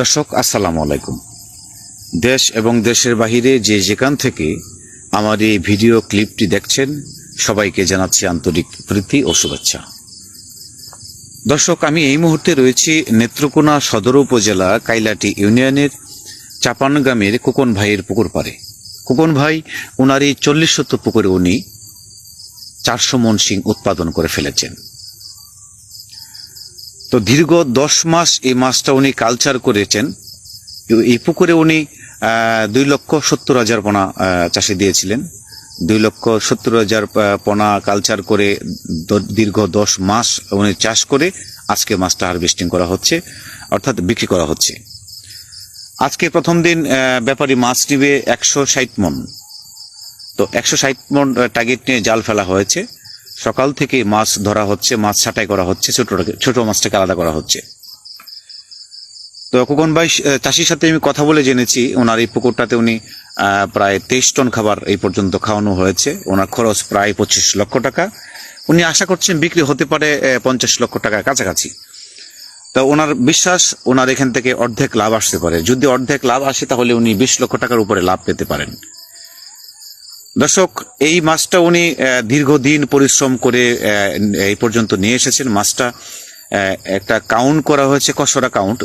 দর্শক, আসসালামু আলাইকুম। দেশ এবং দেশের বাহিরে যে যেখান থেকে আমার এই ভিডিও ক্লিপটি দেখছেন, সবাইকে জানাচ্ছি আন্তরিক প্রীতি ও শুভেচ্ছা। দর্শক, আমি এই মুহূর্তে রয়েছি নেত্রকোনা সদর উপজেলা কাইলাটি ইউনিয়নের চাপান গ্রামের কোকন ভাইয়ের পুকুর পারে কোকন ভাই ওনার এই চল্লিশ শত পুকুরে উনি চারশো মন সিং উৎপাদন করে ফেলেছেন। তো দীর্ঘ দশ মাস এই মাছটা উনি কালচার করেছেন। এই পুকুরে উনি দুই লক্ষ সত্তর হাজার পোনা চাষে দিয়েছিলেন। দুই লক্ষ সত্তর হাজার পোনা কালচার করে দীর্ঘ দশ মাস উনি চাষ করে আজকে মাছটা হারভেস্টিং করা হচ্ছে, অর্থাৎ বিক্রি করা হচ্ছে। আজকে প্রথম দিন ব্যাপারী মাছ নিবে একশো ষাট মন। তো একশো ষাট মন টার্গেট নিয়ে জাল ফেলা হয়েছে। সকাল থেকে মাছ ধরা হচ্ছে, মাছ ছাঁটাই করা হচ্ছে, ছোট ছোট মাছটাকে আলাদা করা হচ্ছে। তো খোকন ভাই চাষির সাথে আমি কথা বলে জেনেছি, ওনার এই পুকুরটাতে উনি প্রায় তেইশ টন খাবার এই পর্যন্ত খাওয়ানো হয়েছে, ওনার খরচ প্রায় পঁচিশ লক্ষ টাকা। উনি আশা করছেন বিক্রি হতে পারে পঞ্চাশ লক্ষ টাকার কাছাকাছি। তো ওনার বিশ্বাস, ওনার এখান থেকে অর্ধেক লাভ আসতে পারে। যদি অর্ধেক লাভ আসে, তাহলে উনি বিশ লক্ষ টাকার উপরে লাভ পেতে পারেন। দর্শক, এই মাছটা উনি দীর্ঘদিন পরিশ্রম করে এই পর্যন্ত নিয়ে এসেছেন। মাছটা একটা কাউন্ট করা হয়েছে, কসরা কাউন্ট